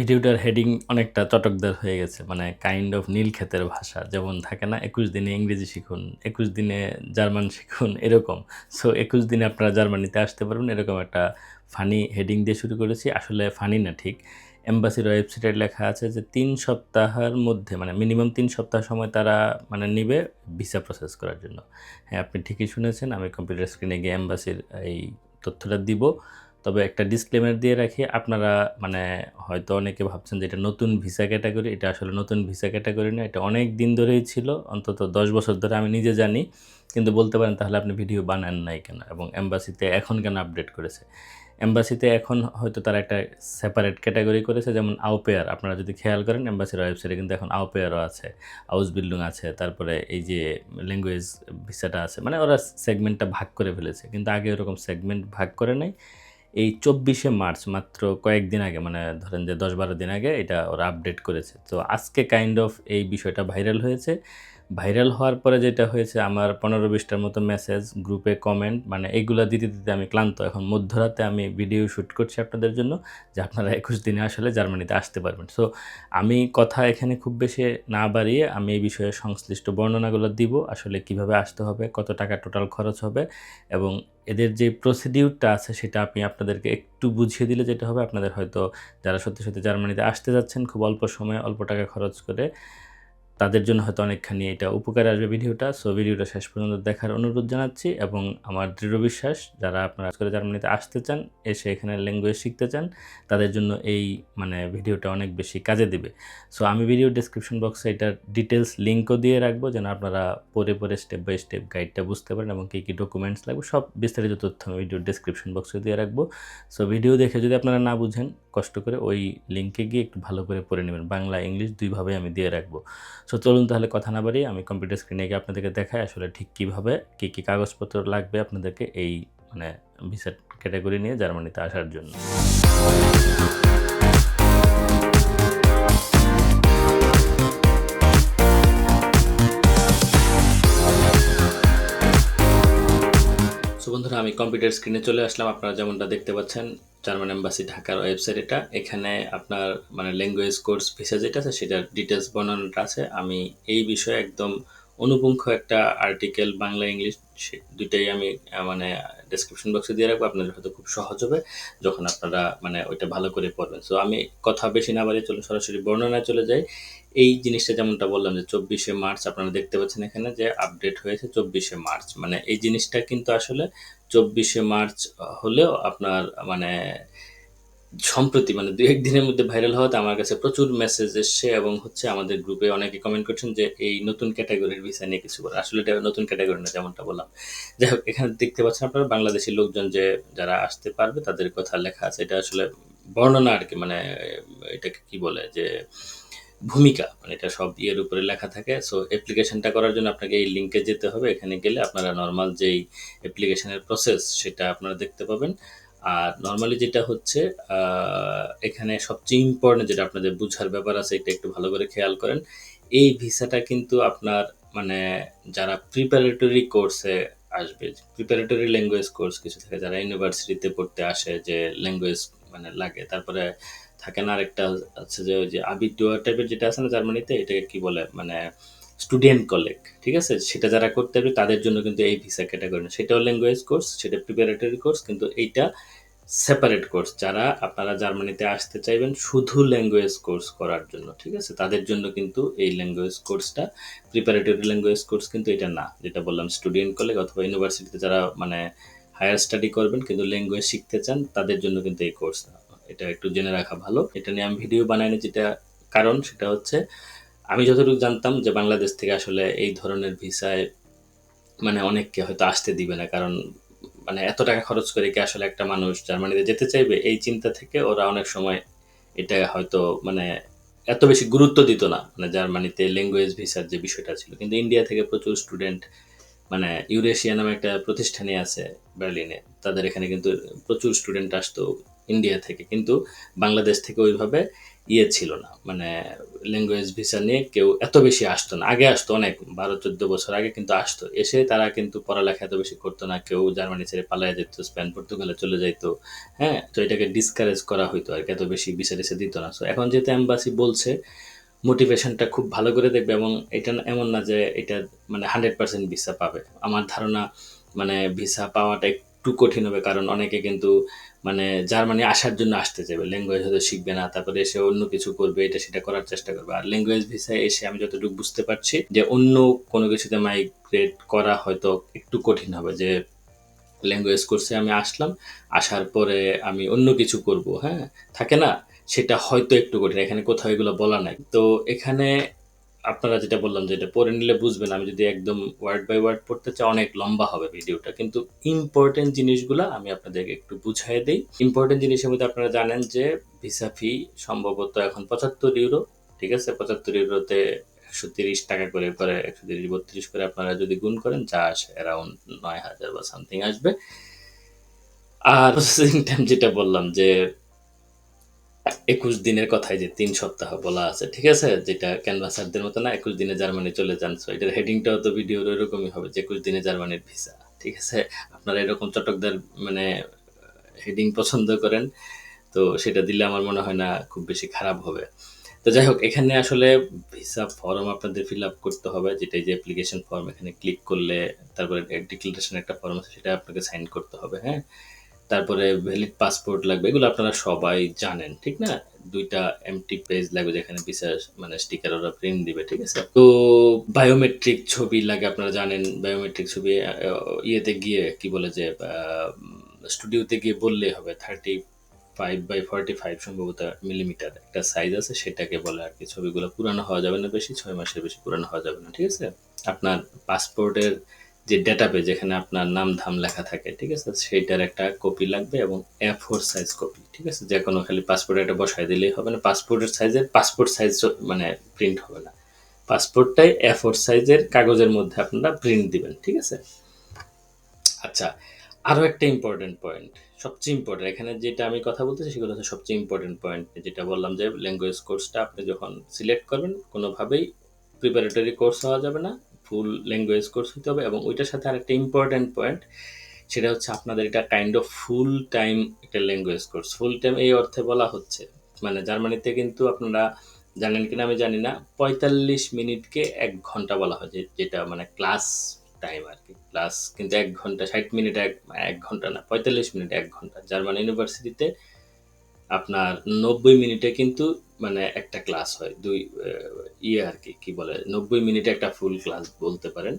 ভিডিওটার হেডিং অনেকটা চটকদার হয়ে গেছে মানে কাইন্ড অফ নীল ক্ষেতের ভাষা, যেমন থাকে না, একুশ দিনে ইংরেজি শিখুন, একুশ দিনে জার্মান শিখুন এরকম। সো একুশ দিনে আপনারা জার্মানিতে আসতে পারবেন, এরকম একটা ফানি হেডিং দিয়ে শুরু করেছি। আসলে ফানি না ঠিক। এম্বাসির ওয়েবসাইটে লেখা আছে যে, তিন সপ্তাহের মধ্যে মানে মিনিমাম তিন সপ্তাহ সময় তারা মানে নিবে ভিসা প্রসেস করার জন্য। হ্যাঁ আপনি ঠিকই শুনেছেন, আমি কম্পিউটার স্ক্রিনে গিয়ে এম্বাসির এই তথ্যটা দিব। তবে একটা ডিসক্লেমার দিয়ে রাখি, আপনারা মানে হয়তো অনেকে ভাবছেন যে এটা নতুন ভিসা ক্যাটাগরি এটা আসলে নতুন ভিসা ক্যাটাগরি না, এটা অনেক দিন ধরেই ছিল, অন্তত দশ বছর ধরে আমি নিজে জানি, কিন্তু বলতে পারেন তাহলে আপনি ভিডিও বানান নাই কেন এবং এম্বাসিতে এখন কেন আপডেট করেছে? এম্বাসিতে এখন হয়তো তারা একটা সেপারেট ক্যাটাগরি করেছে, যেমন আউপেয়ার আপনারা যদি খেয়াল করেন এম্বাসির ওয়েবসাইটে কিন্তু এখন আউপেয়ারও আছে হাউস বিল্ডিং আছে, তারপরে এই যে ল্যাঙ্গুয়েজ ভিসাটা আছে মানে ওরা সেগমেন্টটা ভাগ করে ফেলেছে, কিন্তু আগে ওরকম সেগমেন্ট ভাগ করে নাই। এই চব্বিশে মার্চ, মাত্র কয়েকদিন আগে মানে ধরেন যে দশ বারো দিন আগে এটা ওরা আপডেট করেছে। তো আজকে কাইন্ড অফ এই বিষয়টা ভাইরাল হয়েছে। ভাইরাল হওয়ার পরে যেটা হয়েছে, আমার পনেরো বিশটার মতো মেসেজ গ্রুপে কমেন্ট মানে এইগুলো দিতে দিতে আমি ক্লান্ত। এখন মধ্যরাতে আমি ভিডিও শ্যুট করছি আপনাদের জন্য, যে আপনারা একুশ দিনে আসলে জার্মানিতে আসতে পারবেন। সো আমি কথা এখানে খুব বেশি না বাড়িয়ে আমি এই বিষয়ে সংশ্লিষ্ট বর্ণনাগুলো দিব, আসলে কীভাবে আসতে হবে, কত টাকা টোটাল খরচ হবে, এবং এদের যে প্রসিডিউরটা আছে সেটা আমি আপনাদেরকে একটু বুঝিয়ে দিলে যেটা হবে, আপনাদের হয়তো যারা সত্যি সত্যি জার্মানিতে আসতে যাচ্ছেন, খুব অল্প সময়ে অল্প টাকা খরচ করে তাদের জন্য হয়তো অনেকখানি এটা উপকারে আসবে ভিডিওটা। সো ভিডিওটা শেষ পর্যন্ত দেখার অনুরোধ জানাচ্ছি এবং আমার দৃঢ় বিশ্বাস যারা আপনারা আজকে জার্মানিতে আসতে চান, এসে এখানে ল্যাঙ্গুয়েজ শিখতে চান, তাদের জন্য এই মানে ভিডিওটা অনেক বেশি কাজে দেবে। সো আমি ভিডিও ডিসক্রিপশন বক্সে এটার ডিটেলস লিঙ্কও দিয়ে রাখব যেন আপনারা পরে পরে স্টেপ বাই স্টেপ গাইডটা বুঝতে পারেন এবং কী কী ডকুমেন্টস লাগবে সব বিস্তারিত তথ্য আমি ভিডিও ডিসক্রিপশন বক্সে দিয়ে রাখব। সো ভিডিও দেখে যদি আপনারা না বুঝেন, কষ্ট করে ওই লিঙ্কে গিয়ে একটু ভালো করে পড়ে নেবেন। বাংলা, ইংলিশ দুইভাবে আমি দিয়ে রাখব। সো চলুন তাহলে কথা না বাড়ি আমি কম্পিউটার স্ক্রিনে গিয়ে আপনাদেরকে দেখাই আসলে ঠিক কীভাবে কী কী কাগজপত্র লাগবে আপনাদেরকে এই মানে ভিসা ক্যাটাগরি নিয়ে জার্মানিতে আসার জন্য। সো বন্ধুরা, আমি কম্পিউটার স্ক্রিনে চলে আসলাম। আপনারা যেমনটা দেখতে পাচ্ছেন জার্মান এম্বাসি ঢাকার ওয়েবসাইট এটা। এখানে আপনার মানে ল্যাঙ্গুয়েজ কোর্স ভিসা যেটা আছে, সেটার ডিটেলস বর্ণনাটা আছে। আমি এই বিষয়ে একদম অনুপুঙ্খ একটা আর্টিকেল বাংলা ইংলিশ দুইটাই আমি মানে ডেসক্রিপশন বক্সে দিয়ে রাখব। আপনাদের হয়তো খুব সহজ হবে যখন আপনারা মানে ওইটা ভালো করে পড়বেন। সো আমি কথা বেশি না বাড়িয়ে চলে সরাসরি বর্ণনায় চলে যাই। এই জিনিসটা যেমনটা বললাম যে চব্বিশে মার্চ আপনারা দেখতে পাচ্ছেন এখানে যে আপডেট হয়েছে চব্বিশে মার্চ। মানে এই জিনিসটা কিন্তু আসলে চব্বিশে মার্চ হলেও আপনার মানে সম্প্রতি মানে দু একদিনের মধ্যে ভাইরাল হওয়াতে আমার কাছে প্রচুর মেসেজ এসছে এবং হচ্ছে আমাদের গ্রুপে অনেকে কমেন্ট করছেন যে এই নতুন ক্যাটাগরির ভিসা নিয়ে কিছু বলে আসলে এটা নতুন ক্যাটাগরি না যেমনটা বললাম। যাই হোক, এখানে দেখতে পাচ্ছেন আপনারা বাংলাদেশি লোকজন যে, যারা আসতে পারবে, তাদের কথা লেখা আছে। এটা আসলে বর্ণনা আর কি মানে এটাকে কি বলে যে ভূমিকা মানে এটা সব ইয়ের উপরে লেখা থাকে। সো অ্যাপ্লিকেশনটা করার জন্য আপনাকে এই লিঙ্কে যেতে হবে। এখানে গেলে আপনারা নর্মাল যেই অ্যাপ্লিকেশনের প্রসেস সেটা আপনারা দেখতে পাবেন। আর নর্মালি যেটা হচ্ছে এখানে সবচেয়ে ইম্পর্টেন্ট যেটা আপনাদের বুঝার ব্যাপার আছে, এটা একটু ভালো করে খেয়াল করেন। এই ভিসাটা কিন্তু আপনার মানে যারা প্রিপারেটরি কোর্সে আসবে প্রিপারেটরি ল্যাঙ্গুয়েজ কোর্স কিছু থাকে, যারা ইউনিভার্সিটিতে পড়তে আসে, যে ল্যাঙ্গুয়েজ মানে লাগে। তারপরে থাকে না আরেকটা আছে যে ওই যে আবিডুয়া টাইপের যেটা আছে না জার্মানিতে, এটাকে কি বলে মানে স্টুডেন্ট কলেজ ঠিক আছে? সেটা যারা করতে পারবে তাদের জন্য কিন্তু এই ভিসা ক্যাটাগরি না। সেটাও ল্যাঙ্গুয়েজ কোর্স সেটা প্রিপারেটরি কোর্স কিন্তু এইটা সেপারেট কোর্স যারা আপনারা জার্মানিতে আসতে চাইবেন, শুধু ল্যাঙ্গুয়েজ কোর্স করার জন্য, ঠিক আছে? তাদের জন্য কিন্তু এই ল্যাঙ্গুয়েজ কোর্সটা প্রিপারেটরি ল্যাঙ্গুয়েজ কোর্স কিন্তু এটা না। যেটা বললাম স্টুডেন্ট কলেজ অথবা ইউনিভার্সিটিতে যারা মানে হায়ার স্টাডি করবেন, কিন্তু ল্যাঙ্গুয়েজ শিখতে চান, তাদের জন্য কিন্তু এই কোর্স না। এটা একটু জেনে রাখা ভালো। এটা নিয়ে আমি ভিডিও বানাইনি যেটা কারণ, সেটা হচ্ছে আমি যতটুকু জানতাম যে বাংলাদেশ থেকে আসলে এই ধরনের ভিসায় মানে অনেককে হয়তো আসতে দিবে না, কারণ মানে এত টাকা খরচ করে কি আসলে একটা মানুষ জার্মানিতে যেতে চাইবে? এই চিন্তা থেকে ওরা অনেক সময় এটা হয়তো মানে এত বেশি গুরুত্ব দিত না মানে জার্মানিতে ল্যাঙ্গুয়েজ ভিসার যে বিষয়টা ছিল। কিন্তু ইন্ডিয়া থেকে প্রচুর স্টুডেন্ট মানে ইউরেশিয়া নামে একটা প্রতিষ্ঠানে আছে বার্লিনে তাদের এখানে কিন্তু প্রচুর স্টুডেন্ট আসতো। ইন্ডিয়া থেকে। কিন্তু বাংলাদেশ থেকে ওইভাবে ইয়ে ছিল না। মানে ল্যাঙ্গুয়েজ ভিসা নিয়ে কেউ এত বেশি আসতো না। আগে আসতো অনেক, বারো, চোদ্দ বছর আগে কিন্তু আসতো। এসে তারা কিন্তু পড়ালেখা এত বেশি করতো না, কেউ জার্মানি ছেড়ে পালায় যেত, স্পেন, পর্তুগালে চলে যাইতো হ্যাঁ? তো এটাকে ডিসকারেজ করা হইতো আর কি, এত বেশি ভিসা টিসা দিত না। সো এখন যেহেতু এম্বাসি বলছে মোটিভেশনটা খুব ভালো করে দেখবে এবং এটা এমন না যে এটা মানে হান্ড্রেড পার্সেন্ট ভিসা পাবে। আমার ধারণা মানে ভিসা পাওয়াটা একটু কঠিন হবে, কারণ অনেকে কিন্তু মানে জার্মানি আসার জন্য আসতে চাইবে। ল্যাঙ্গুয়েজ হয়তো শিখবে না, তারপরে এসে অন্য কিছু করবে, এটা সেটা করার চেষ্টা করবে। আর ল্যাঙ্গুয়েজ ভিসায় এসে আমি যতটুকু বুঝতে পারছি যে অন্য কোনো কিছুতে মাইগ্রেট করা হয়তো একটু কঠিন হবে যে ল্যাঙ্গুয়েজ কোর্সে আমি আসলাম, আসার পরে আমি অন্য কিছু করব হ্যাঁ? থাকে না? সেটা হয়তো একটু কঠিন, এখানে কোথাও এগুলো বলা নাই। তো এখানে আপনারা যেটা বললাম যে এটা পড়ে নিলে বুঝবেন, আমি যদি একদম ওয়ার্ড বাই ওয়ার্ড পড়তে চাই, অনেক লম্বা হবে ভিডিওটা কিন্তু ইম্পর্টেন্ট জিনিসগুলো আমি আপনাদেরকে একটু বুঝাই দিই। ইম্পর্টেন্ট জিনিসের মধ্যে আপনারা জানেন যে ভিসা ফি সম্ভবত এখন পঁচাত্তর ইউরো ঠিক আছে? পঁচাত্তর ইউরোতে একশো তিরিশ টাকা করে করে একশো তিরিশ, বত্রিশ করে আপনারা যদি গুণ করেন, যা আসে অ্যারাউন্ড নয় হাজার বা সামথিং আসবে। আর প্রসেসিং টাইম যেটা বললাম যে একুশ দিনের কথায় যে তিন সপ্তাহ বলা আছে, ঠিক আছে? যেটা ক্যানভাসারদের মতো না, একুশ দিনে জার্মানি চলে যান। সো এটার হেডিংটাও তো ভিডিওর এরকমই হবে, যে একুশ দিনে জার্মানির ভিসা ঠিক আছে? আপনারা এরকম চটকদার মানে হেডিং পছন্দ করেন, তো সেটা দিলে আমার মনে হয় না খুব বেশি খারাপ হবে। তো যাই হোক, এখানে আসলে ভিসা ফর্ম আপনাদের ফিল আপ করতে হবে, যেটা যে অ্যাপ্লিকেশন ফর্ম এখানে ক্লিক করলে তারপরে ডিক্লারেশন একটা ফর্ম আছে, সেটা আপনাকে সাইন করতে হবে হ্যাঁ? তারপরে ভ্যালিড পাসপোর্ট লাগবে, এগুলো আপনারা সবাই জানেন, ঠিক না? দুইটা এমটি পেজ লাগবে যেখানে বিশেষ মানে স্টিকার ওরা প্রিন্ট দিবে, ঠিক আছে? তো বায়োমেট্রিক ছবি লাগে, আপনারা জানেন বায়োমেট্রিক ছবি ইয়েতে গিয়ে কি বলে যে স্টুডিওতে গিয়ে বললেই হবে thirty five by forty five সম্ভবত মিলিমিটার একটা সাইজ আছে, সেটাকে বলে আর কি, ছবিগুলো পুরানো হওয়া যাবে না বেশি, ছয় মাসের বেশি পুরানো হওয়া যাবে না, ঠিক আছে? আপনার পাসপোর্টের যে ডেটাবেজ যেখানে আপনার নাম ধাম লেখা থাকে, ঠিক আছে? সেইটার একটা কপি লাগবে এবং এ ফোর সাইজ কপি ঠিক আছে? যে কোনো খালি পাসপোর্ট একটা বসায় দিলেই হবে না। পাসপোর্টের সাইজের পাসপোর্ট সাইজ মানে প্রিন্ট হবে না। পাসপোর্টটাই এ ফোর সাইজের কাগজের মধ্যে আপনারা প্রিন্ট দিবেন, ঠিক আছে? আচ্ছা আরও একটা ইম্পর্টেন্ট পয়েন্ট সবচেয়ে ইম্পর্টেন্ট এখানে যেটা আমি কথা বলতেছি সেগুলো হচ্ছে সবচেয়ে ইম্পর্টেন্ট পয়েন্ট যেটা বললাম যে ল্যাঙ্গুয়েজ কোর্সটা আপনি যখন সিলেক্ট করবেন, কোনোভাবেই প্রিপারেটরি কোর্স হওয়া যাবে না। ফুল ল্যাঙ্গুয়েজ কোর্স হতে হবে এবং ওইটার সাথে আরেকটা ইম্পর্ট্যান্ট পয়েন্ট সেটা হচ্ছে আপনাদের এটা কাইন্ড অফ ফুল টাইম একটা ল্যাঙ্গুয়েজ কোর্স ফুল টাইম এই অর্থে বলা হচ্ছে। মানে জার্মানিতে কিন্তু আপনারা জানেন কিনা আমি জানি না, পঁয়তাল্লিশ মিনিটকে এক ঘণ্টা বলা হয় যেটা মানে ক্লাস টাইম আর কি ক্লাস কিন্তু এক ঘণ্টা, ষাট মিনিট এক এক ঘণ্টা না, পঁয়তাল্লিশ মিনিট এক ঘণ্টা। জার্মান ইউনিভার্সিটিতে আপনার নব্বই মিনিটে কিন্তু মানে একটা ক্লাস হয়, দুই ইয়ে আর কি কি বলে, নব্বই মিনিটে একটা ফুল ক্লাস বলতে পারেন।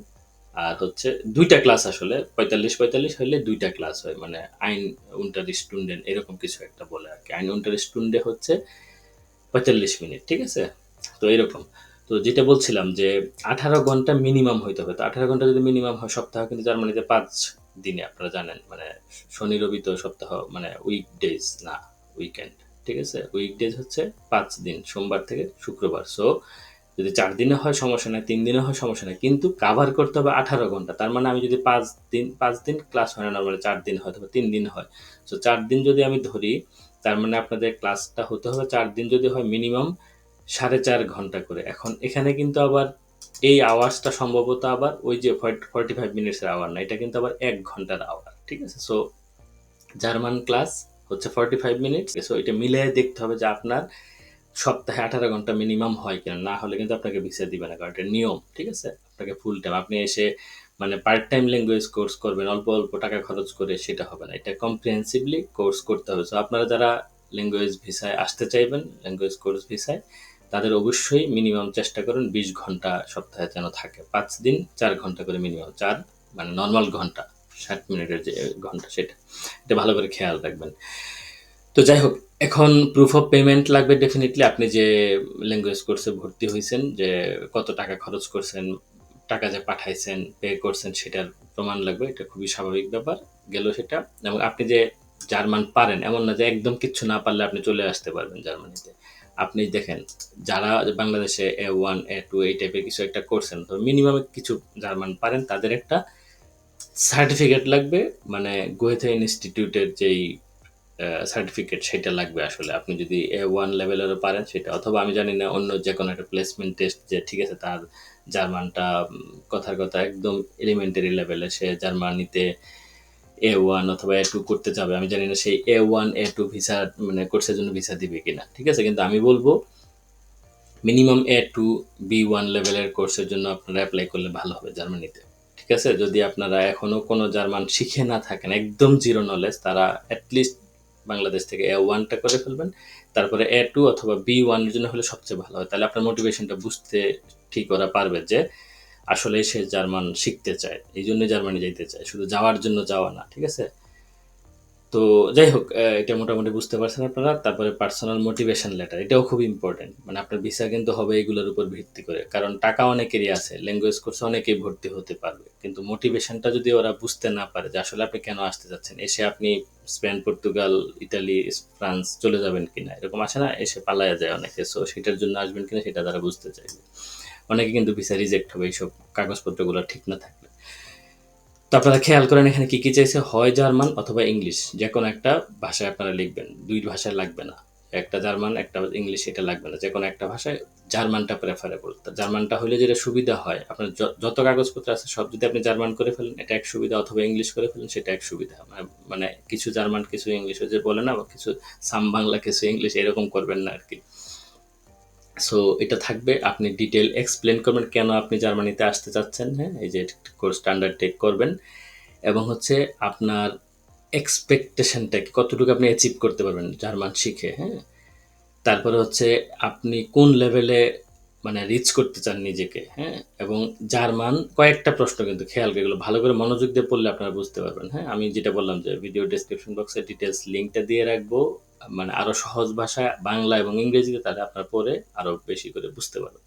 আর হচ্ছে দুইটা ক্লাস আসলে, পঁয়তাল্লিশ পঁয়তাল্লিশ হলে দুইটা ক্লাস হয় মানে আইন উন্টার স্টুডেন্ট এরকম কিছু একটা বলে আর কি। আইন উন্টার স্টুডেন্টে হচ্ছে পঁয়তাল্লিশ মিনিট, ঠিক আছে? তো এরকম। তো যেটা বলছিলাম যে আঠারো ঘণ্টা মিনিমাম হইতে হবে। তো আঠারো ঘণ্টা যদি মিনিমাম হয়, সপ্তাহ কিন্তু জার্মানিতে পাঁচ দিনে, আপনারা জানেন মানে শনি, রবি তো সপ্তাহ মানে উইক ডেজ না উইকেন্ড ঠিক আছে? উইক ডেজ হচ্ছে পাঁচ দিন, সোমবার থেকে শুক্রবার। সো যদি চার দিনে হয় সমস্যা নেই, তিন দিনে হয় সমস্যা নেই। কিন্তু কাভার করতে হবে আঠারো ঘণ্টা। তার মানে আমি যদি পাঁচ দিন পাঁচ দিন ক্লাস হয় না নর্মালি চার দিন হয় তিন দিন হয়। সো চার দিন যদি আমি ধরি, তার মানে আপনাদের ক্লাসটা হতে হবে চার দিন যদি হয় মিনিমাম সাড়ে চার ঘণ্টা করে। এখন এখানে কিন্তু আবার এই আওয়ার্সটা সম্ভবত আবার ওই যে ফর্টি ফাইভ মিনিটসের আওয়ার না, এটা কিন্তু আবার এক ঘণ্টার আওয়ার ঠিক আছে? সো জার্মান ক্লাস হচ্ছে ফর্টি ফাইভ মিনিট সো এটা মিলিয়ে দেখতে হবে যে আপনার সপ্তাহে আঠারো ঘণ্টা মিনিমাম হয় কিনা। না হলে কিন্তু আপনাকে ভিসা দিবে না, কারণ এটা নিয়ম, ঠিক আছে? আপনাকে ফুল টাইম আপনি এসে মানে পার্ট টাইম ল্যাঙ্গুয়েজ কোর্স করবেন, অল্প অল্প টাকা খরচ করে সেটা হবে না। এটা কম্প্রিহেন্সিভলি কোর্স করতে হবে। সো আপনারা যারা ল্যাঙ্গুয়েজ ভিসায় আসতে চাইবেন ল্যাঙ্গুয়েজ কোর্স ভিসায়, তাদের অবশ্যই মিনিমাম চেষ্টা করুন বিশ ঘণ্টা সপ্তাহে যেন থাকে। পাঁচ দিন চার ঘণ্টা করে মিনিমাম চার মানে নর্মাল ঘণ্টা। ষাট মিনিটের যে ঘণ্টা সেটা। এটা ভালো করে খেয়াল রাখবেন। তো যাই হোক, এখন প্রুফ অফ পেমেন্ট লাগবে ডেফিনেটলি আপনি যে ল্যাঙ্গুয়েজ কোর্সে ভর্তি হয়েছেন যে কত টাকা খরচ করছেন, টাকা যে পাঠাইছেন পে করছেন, সেটার প্রমাণ লাগবে। এটা খুবই স্বাভাবিক ব্যাপার গেল সেটা। এবং আপনি যে জার্মান পারেন, এমন না যে একদম কিচ্ছু না পারলে আপনি চলে আসতে পারবেন জার্মানিতে। আপনি দেখেন, যারা বাংলাদেশে এ ওয়ান এ টু এই টাইপের কিছু একটা করছেন, তো মিনিমাম কিছু জার্মান পারেন, তাদের একটা সার্টিফিকেট লাগবে মানে গোয়েথা ইনস্টিটিউটের যেই সার্টিফিকেট সেটা লাগবে আসলে। আপনি যদি এ ওয়ান লেভেলেরও পারেন সেটা, অথবা আমি জানি না অন্য যে কোনো একটা প্লেসমেন্ট টেস্ট যে ঠিক আছে, তার জার্মানটা কথার কথা একদম এলিমেন্টারি লেভেলে সে জার্মানিতে এ ওয়ান অথবা এ টু করতে যাবে। আমি জানি না সেই A one A two visa মানে কোর্সের জন্য ভিসা দিবে কিনা। ঠিক আছে? কিন্তু আমি বলব minimum A two B one লেভেলের কোর্সের জন্য আপনারা অ্যাপ্লাই করলে ভালো হবে জার্মানিতে। ঠিক আছে? যদি আপনারা এখনও কোনো জার্মান শিখে না থাকেন, একদম জিরো নলেজ তারা অ্যাটলিস্ট বাংলাদেশ থেকে এ ওয়ানটা করে ফেলবেন। তারপরে এ টু অথবা বি ওয়ানের জন্য হলে সবচেয়ে ভালো হয়। তাহলে আপনার মোটিভেশনটা বুঝতে ঠিক করা পারবে যে আসলে সে জার্মান শিখতে চায়। এই জন্য জার্মানি যেতে চায়। শুধু যাওয়ার জন্য যাওয়া না, ঠিক আছে? তো যাই হোক এটা মোটামুটি বুঝতে পারছেন আপনারা। তারপরে পার্সোনাল মোটিভেশন লেটার এটাও খুব ইম্পর্টেন্ট মানে আপনার ভিসা কিন্তু হবে এগুলোর উপর ভিত্তি করে। কারণ টাকা অনেকেরই আছে ল্যাঙ্গুয়েজ কোর্সে অনেকেই ভর্তি হতে পারবে। কিন্তু মোটিভেশনটা যদি ওরা বুঝতে না পারে যে আসলে আপনি কেন আসতে যাচ্ছেন, এসে আপনি স্পেন পর্তুগাল ইতালি ফ্রান্স চলে যাবেন কিনা, এরকম আসে না, এসে পালায়া যায় অনেকে। সো সেটার জন্য আসবেন কিনা সেটা তারা বুঝতে চাইবে। অনেকে কিন্তু ভিসা রিজেক্ট হবে, এইসব কাগজপত্রগুলো ঠিক না থাকলে। তো আপনারা খেয়াল করেন এখানে কি কি চাইছে? হয় জার্মান অথবা ইংলিশ। যে কোনো একটা ভাষায় আপনারা লিখবেন। দুই ভাষায় লাগবে না। একটা জার্মান, একটা ইংলিশ, এটা লাগবে না। যে কোনো একটা ভাষায় জার্মানটা প্রেফারেবল জার্মানটা হলে যেটা সুবিধা হয়, আপনার যত কাগজপত্র আছে, সব যদি আপনি জার্মান করে ফেলেন, এটা এক সুবিধা, অথবা ইংলিশ করে ফেলেন, সেটা এক সুবিধা। মানে মানে কিছু জার্মান, কিছু ইংলিশ যে বলে না বা কিছু সাম বাংলা, কিছু ইংলিশ, এরকম করবেন না আর কি। সো এটা থাকবে। আপনি ডিটেল এক্সপ্লেন করবেন কেন আপনি জার্মানিতে আসতে চাচ্ছেন হ্যাঁ? এই যে কোর্স স্ট্যান্ডার্ড টেক করবেন। এবং হচ্ছে আপনার এক্সপেকটেশনটা কতটুকু আপনি অ্যাচিভ করতে পারবেন জার্মান শিখে হ্যাঁ? তারপরে হচ্ছে আপনি কোন লেভেলে মানে রিচ করতে চান নিজেকে হ্যাঁ? এবং জার্মান কয়েকটা প্রশ্ন কিন্তু খেয়াল এগুলো ভালো করে মনোযোগ দিয়ে পড়লে আপনারা বুঝতে পারবেন হ্যাঁ? আমি যেটা বললাম যে ভিডিও ডেসক্রিপশন বক্সে ডিটেলস লিঙ্কটা দিয়ে রাখব। মানে আরও সহজ ভাষা বাংলা এবং ইংরেজিতে তাহলে আপনার পরে আরও বেশি করে বুঝতে পারবেন।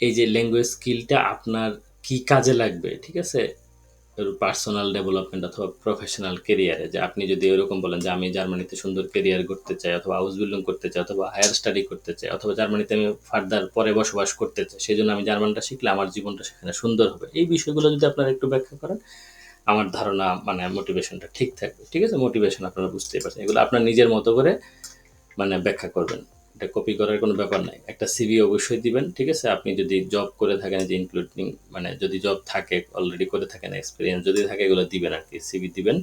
এই যে ল্যাঙ্গুয়েজ স্কিলটা আপনার কি কাজে লাগবে, ঠিক আছে? পার্সোনাল ডেভেলপমেন্ট অথবা প্রফেশনাল কেরিয়ারে যে আপনি যদি এরকম বলেন যে আমি জার্মানিতে সুন্দর কেরিয়ার করতে চাই অথবা হাউস বিল্ডিং করতে চাই অথবা হায়ার স্টাডি করতে চাই অথবা জার্মানিতে আমি ফার্দার পরে বসবাস করতে চাই, সেই জন্য আমি জার্মানটা শিখলে আমার জীবনটা সেখানে সুন্দর হবে। এই বিষয়গুলো যদি আপনারা একটু ব্যাখ্যা করেন আমার ধারণা মানে মোটিভেশনটা ঠিক থাকবে, ঠিক আছে? মোটিভেশন আপনারা বুঝতেই পারছেন। এগুলো আপনার নিজের মতো করে মানে ব্যাখ্যা করবেন। এটা কপি করার কোনো ব্যাপার নাই। একটা সিভি অবশ্যই দিবেন, ঠিক আছে? আপনি যদি জব করে থাকেন যে ইনক্লুডিং মানে যদি জব থাকে অলরেডি করে থাকেন এক্সপিরিয়েন্স যদি থাকে, এগুলো দিবেন আর কি সিভি দিবেন।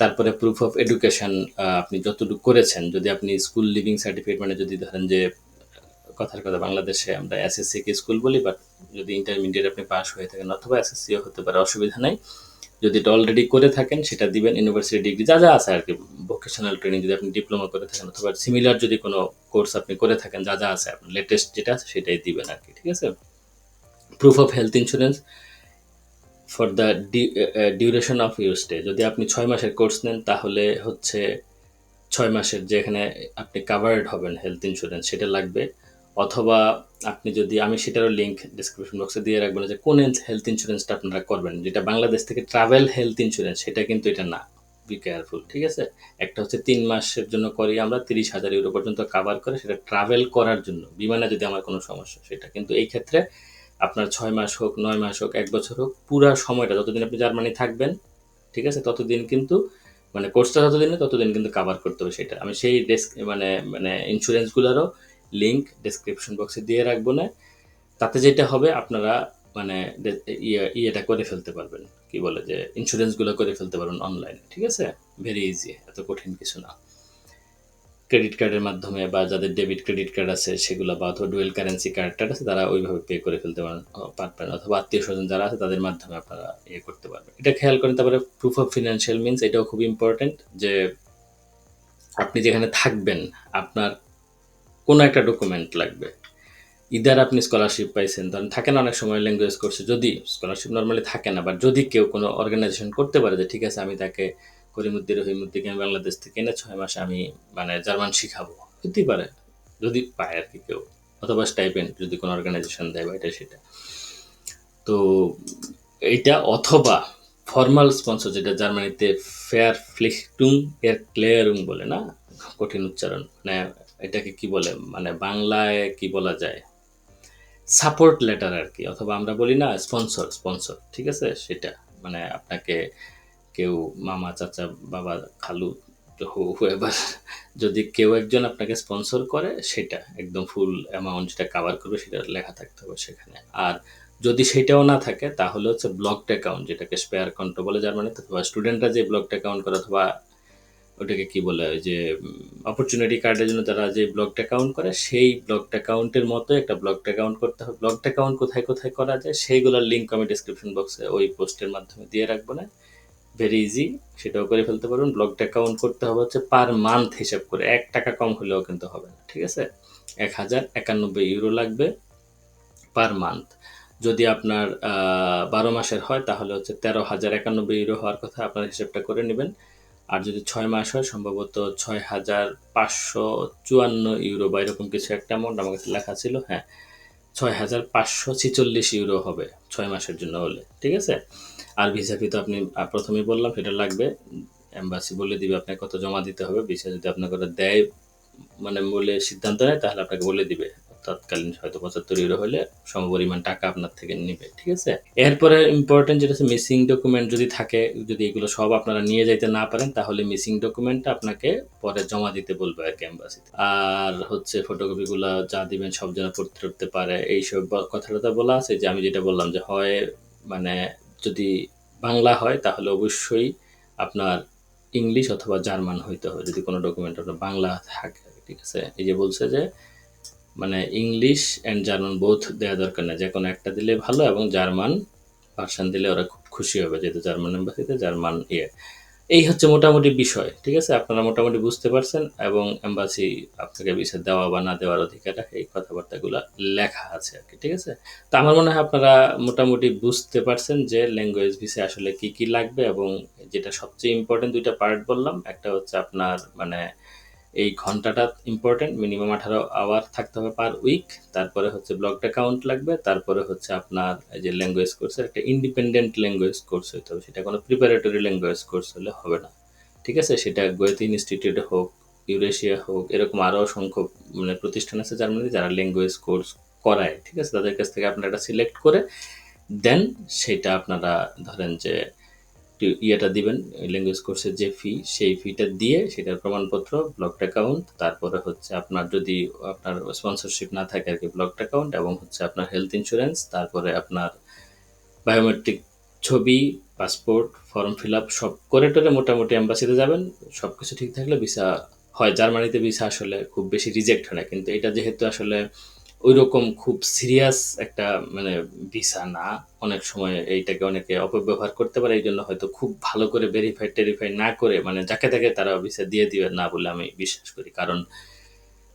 তারপরে প্রুফ অফ এডুকেশন আপনি যতটুকু করেছেন, যদি আপনি স্কুল লিভিং সার্টিফিকেট মানে যদি ধরেন যে, কথার কথা, বাংলাদেশে আমরা এসএসসি কে স্কুল বলি বাট যদি ইন্টারমিডিয়েট আপনি পাস হয়ে থাকেন, অথবা এসএসসিও হতে পারে, অসুবিধা নাই। যদি এটা অলরেডি করে থাকেন, সেটা দিবেন ইউনিভার্সিটি ডিগ্রি যা যা আছে আর কি ভোকেশনাল ট্রেনিং যদি আপনি ডিপ্লোমা করে থাকেন অথবা সিমিলার যদি কোনো কোর্স আপনি করে থাকেন, যা যা আছে, আপনার লেটেস্ট যেটা আছে সেটাই দিবেন আর কি, ঠিক আছে? Proof of health insurance for the duration of your stay যদি আপনি ছয় মাসের কোর্স নেন, তাহলে হচ্ছে ছয় মাসের যে এখানে আপনি কাভার্ড হবেন হেলথ ইন্স্যুরেন্স সেটা লাগবে। অথবা আপনি যদি, আমি সেটারও লিঙ্ক ডিসক্রিপশন বক্সে দিয়ে রাখব যে কোন হেলথ ইন্স্যুরেন্সটা আপনারা করবেন। যেটা বাংলাদেশ থেকে ট্রাভেল হেলথ ইন্স্যুরেন্স সেটা কিন্তু এটা না। বি কেয়ারফুল ঠিক আছে? একটা হচ্ছে তিন মাসের জন্য করি আমরা, তিরিশ হাজার ইউরো পর্যন্ত কাভার করে সেটা ট্রাভেল করার জন্য, বিমানে যদি আমার কোনো সমস্যা সেটা। কিন্তু এই ক্ষেত্রে আপনার ছয় মাস হোক, নয় মাস হোক, এক বছর হোক, পুরো সময়টা, যতদিন আপনি জার্মানি থাকবেন, ঠিক আছে? ততদিন কিন্তু মানে কোর্সটা যতদিন ততদিন কিন্তু কাভার করতে হবে সেটা। আমি সেই ডেস্ক মানে মানে ইন্স্যুরেন্সগুলোরও লিঙ্ক ডেসক্রিপশন বক্সে দিয়ে রাখব না। তাতে যেটা হবে, আপনারা মানে ইয়ে ইয়েটা করে ফেলতে পারবেন। কি বলে যে ইন্স্যুরেন্সগুলো করে ফেলতে পারবেন অনলাইনে ঠিক আছে? ভেরি ইজি এত কঠিন কিছু না। ক্রেডিট কার্ডের মাধ্যমে বা যাদের ডেবিট ক্রেডিট কার্ড আছে, সেগুলো বা অথবা ডুয়েল কারেন্সি কার্ডটা আছে, তারা ওইভাবে পে করে ফেলতে পারেন পারবেন। অথবা আত্মীয় স্বজন যারা আছে, তাদের মাধ্যমে আপনারা ইয়ে করতে পারবেন। এটা খেয়াল করেন, তারপরে প্রুফ অফ ফিনান্সিয়াল মিনস এটাও খুব ইম্পর্টেন্ট যে, আপনি যেখানে থাকবেন, আপনার কোনো একটা ডকুমেন্ট লাগবে। ইদার আপনি স্কলারশিপ পাইছেন, ধরেন থাকে না অনেক সময় ল্যাঙ্গুয়েজ কোর্সে যদি স্কলারশিপ নর্মালি থাকে না বাট যদি কেউ কোনো অর্গানাইজেশন করতে পারে যে, ঠিক আছে, আমি তাকে করিমুদ্দির রহিমুদ্দিকে আমি বাংলাদেশ থেকে এনে ছয় মাসে আমি মানে জার্মান শিখাবো। হতেই পারে, যদি পায় আর কি কেউ, অথবা স্টাইপেন্ড যদি কোনো অর্গানাইজেশন দেয় বা এটা সেটা। তো এইটা অথবা ফর্মাল স্পন্সর যেটা জার্মানিতে ফেয়ার ফ্লিখটুং এর ক্লেয়ারুং বলে না? কঠিন উচ্চারণ মানে এটাকে কি বলে মানে বাংলায় কি বলা যায়? সাপোর্ট লেটার আর কি, অথবা আমরা বলি না স্পন্সর স্পন্সর ঠিক আছে? সেটা মানে আপনাকে কেউ, মামা, চাচা, বাবা, খালু এবার যদি কেউ একজন আপনাকে স্পন্সর করে, সেটা, একদম ফুল অ্যামাউন্ট যেটা কাভার করবে, সেটা লেখা থাকতে হবে সেখানে। আর যদি সেটাও না থাকে, তাহলে হচ্ছে ব্লকড অ্যাকাউন্ট যেটাকে স্পেয়ার অ্যাকাউন্ট বলে জার্মানিতে অথবা স্টুডেন্টরা যে ব্লকড অ্যাকাউন্ট করে, অথবা ওটাকে কি বলে যে অপরচুনিটি কার্ডের জন্য তারা যে ব্লকড অ্যাকাউন্ট করে, সেই ব্লকড অ্যাকাউন্টের মতো একটা ব্লকড অ্যাকাউন্ট করতে হবে। ব্লকড অ্যাকাউন্ট কোথায় কোথায় করা যায়, সেইগুলোর লিঙ্ক আমি ডিসক্রিপশন বক্সে ওই পোস্টের মাধ্যমে দিয়ে রাখব না। ভেরি ইজি সেটাও করে ফেলতে পারবেন ব্লকড অ্যাকাউন্ট করতে হবে হচ্ছে পার মান্থ হিসাব করে। এক টাকা কম হলেও কিন্তু হবে না, ঠিক আছে? এক হাজার একানব্বই ইউরো লাগবে পার মান্থ যদি আপনার বারো মাসের হয়, তাহলে হচ্ছে তেরো হাজার একানব্বই ইউরো হওয়ার কথা আপনার হিসেবটা করে নেবেন। আর যদি ছয় মাস হয় সম্ভবত ছয় হাজার পাঁচশো চুয়ান্ন ইউরো বা এরকম কিছু একটা অ্যামাউন্ট আমার কাছে লেখা ছিল হ্যাঁ। ছয় হাজার পাঁচশো ছিচল্লিশ ইউরো হবে ছয় মাসের জন্য হলে ঠিক আছে? আর ভিসা ফি তো আপনি আহ, প্রথমেই বললাম সেটা লাগবে। এম্বাসি বলে দিবে আপনাকে কত জমা দিতে হবে ভিসা যদি আপনাকে দেয় মানে বলে সিদ্ধান্ত নেয় তাহলে আপনাকে বলে দিবে। তৎকালীন হয়তো পঁচাত্তর ইউরো হলে সমপরিমাণ টাকা আপনার থেকে নেবে, ঠিক আছে এরপরে ইম্পর্টেন্ট যেটা হচ্ছে মিসিং ডকুমেন্ট যদি থাকে, যদি এগুলো সব আপনারা নিয়ে যাইতে না পারেন, তাহলে মিসিং ডকুমেন্টটা আপনাকে পরে জমা দিতে বলবে আর কি। আর হচ্ছে ফটোকপিগুলো যা দিবেন, সব যেন পড়তে টড়তে পারে, এইসব কথাটা তো বলা আছে যে, আমি যেটা বললাম যে, হয় মানে যদি বাংলা হয়, তাহলে অবশ্যই আপনার ইংলিশ অথবা জার্মান হইতে হবে, যদি কোনো ডকুমেন্ট আপনার বাংলা থাকে, ঠিক আছে এই যে বলছে যে মানে ইংলিশ অ্যান্ড জার্মান বোথ দেওয়া দরকার না যে কোনো একটা দিলে ভালো এবং জার্মান ভার্সান দিলে ওরা খুব খুশি হবে, যেহেতু জার্মান এম্বাসিতে জার্মান ইয়ে। এই হচ্ছে মোটামুটি বিষয়, ঠিক আছে? আপনারা মোটামুটি বুঝতে পারছেন এবং এম্বাসি আপনাকে ভিসা দেওয়া বা না দেওয়ার অধিকার রাখে, এই কথাবার্তাগুলো লেখা আছে আর কি, ঠিক আছে? তা আমার মনে হয় আপনারা মোটামুটি বুঝতে পারছেন যে ল্যাঙ্গুয়েজ ভিসা আসলে কি কি লাগবে এবং যেটা সবচেয়ে ইম্পর্টেন্ট দুইটা পার্ট বললাম। একটা হচ্ছে আপনার মানে এই ঘন্টাটা ইম্পর্টেন্ট মিনিমাম আঠারো আওয়ার থাকতে হবে পার উইক তারপরে হচ্ছে ব্লকড অ্যাকাউন্ট লাগবে, তারপরে হচ্ছে আপনার যে ল্যাঙ্গুয়েজ কোর্সের একটা ইন্ডিপেন্ডেন্ট ল্যাঙ্গুয়েজ কোর্স হতে হবে, সেটা কোনো প্রিপারেটরি ল্যাঙ্গুয়েজ কোর্স হলে হবে না। ঠিক আছে? সেটা গোয়েতে ইনস্টিটিউটে হোক ইউরেশিয়া হোক, এরকম আরও অসংখ্য মানে প্রতিষ্ঠান আছে জার্মানিতে যারা ল্যাঙ্গুয়েজ কোর্স করায়। ঠিক আছে? তাদের কাছ থেকে আপনারা এটা সিলেক্ট করে দেন সেটা আপনারা ধরেন যে ইয়েটা দিবেন ল্যাঙ্গুয়েজ কোর্সের যে ফি সেই ফিটা দিয়ে সেটার প্রমাণপত্র ব্লকড অ্যাকাউন্ট তারপরে হচ্ছে আপনার যদি আপনার স্পন্সরশিপ না থাকে আর কি ব্লকড অ্যাকাউন্ট এবং হচ্ছে আপনার হেলথ ইন্স্যুরেন্স তারপরে আপনার বায়োমেট্রিক ছবি পাসপোর্ট ফর্ম ফিল আপ সব করে টোরে মোটামুটি অ্যাম্বাসিতে যাবেন। সব কিছু ঠিক থাকলে ভিসা হয়। জার্মানিতে ভিসা আসলে খুব বেশি রিজেক্ট হয় না। কিন্তু এটা যেহেতু আসলে ওই রকম খুব সিরিয়াস একটা মানে ভিসা না অনেক সময় এইটাকে অনেকে অপব্যবহার করতে পারে এই জন্য হয়তো খুব ভালো করে ভেরিফাই টেরিফাই না করে মানে যাকে তাকে তারা ভিসা দিয়ে দিবে না বলে আমি বিশ্বাস করি। কারণ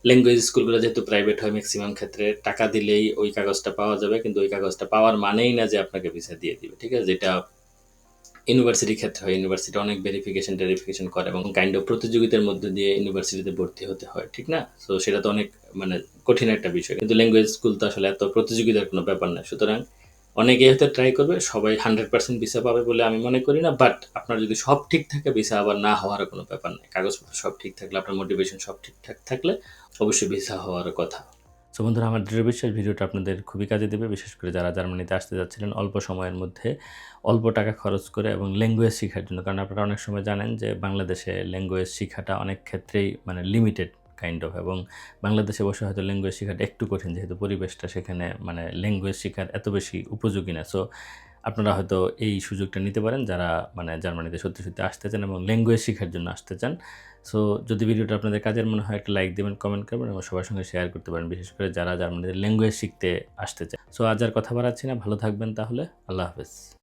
ল্যাঙ্গুয়েজ স্কুলগুলো যেহেতু প্রাইভেট হয় ম্যাক্সিমাম ক্ষেত্রে, টাকা দিলেই ওই কাগজটা পাওয়া যাবে, কিন্তু ওই কাগজটা পাওয়ার মানেই না যে আপনাকে ভিসা দিয়ে দিবে, ঠিক আছে? যেটা ইউনিভার্সিটির ক্ষেত্রে হয় ইউনিভার্সিটি অনেক ভেরিফিকেশন টেরিফিকেশন করে এবং কাইন্ড অফ প্রতিযোগিতার মধ্যে দিয়ে ইউনিভার্সিটিতে ভর্তি হতে হয়, ঠিক না? তো সেটা তো অনেক মানে কঠিন একটা বিষয়। কিন্তু ল্যাঙ্গুয়েজ স্কুল তো আসলে এত প্রতিযোগিতার কোনো ব্যাপার না। সুতরাং অনেকে হয়তো ট্রাই করবে, সবাই হান্ড্রেড পার্সেন্ট ভিসা পাবে বলে আমি মনে করি না বাট আপনার যদি সব ঠিক থাকে ভিসা আবার না হওয়ার কোনো ব্যাপার নেই। কাগজপত্র সব ঠিক থাকলে, আপনার মোটিভেশন সব ঠিকঠাক থাকলে অবশ্যই ভিসা হওয়ার কথা। সো বন্ধুরা, আমার দৃঢ় বিশ্বাস ভিডিওটা আপনাদের খুবই কাজে দেবে। বিশেষ করে যারা জার্মানিতে আসতে যাচ্ছিলেন অল্প সময়ের মধ্যে অল্প টাকা খরচ করে এবং ল্যাঙ্গুয়েজ শেখার জন্য। কারণ আপনারা অনেক সময় জানেন যে বাংলাদেশে ল্যাঙ্গুয়েজ শেখাটা অনেক ক্ষেত্রেই মানে লিমিটেড কাইন্ড অফ এবং বাংলাদেশে বসে হয়তো ল্যাঙ্গুয়েজ শেখাটা একটু কঠিন, যেহেতু পরিবেশটা সেখানে মানে ল্যাঙ্গুয়েজ শেখার এত বেশি উপযোগী না। সো আপনারা হয়তো এই সুযোগটা নিতে পারেন, যারা মানে জার্মানিতে সত্যি সত্যি আসতে চান এবং ল্যাঙ্গুয়েজ শেখার জন্য আসতে চান। সো যদি ভিডিওটা আপনাদের কাজের মনে হয়, একটা লাইক দেবেন কমেন্ট করবেন এবং সবার সঙ্গে শেয়ার করতে পারেন। বিশেষ করে যারা জার্মানিদের ল্যাঙ্গুয়েজ শিখতে আসতে চায়। সো আজ আর কথা বাড়াচ্ছি না। ভালো থাকবেন তাহলে। আল্লাহ হাফেজ।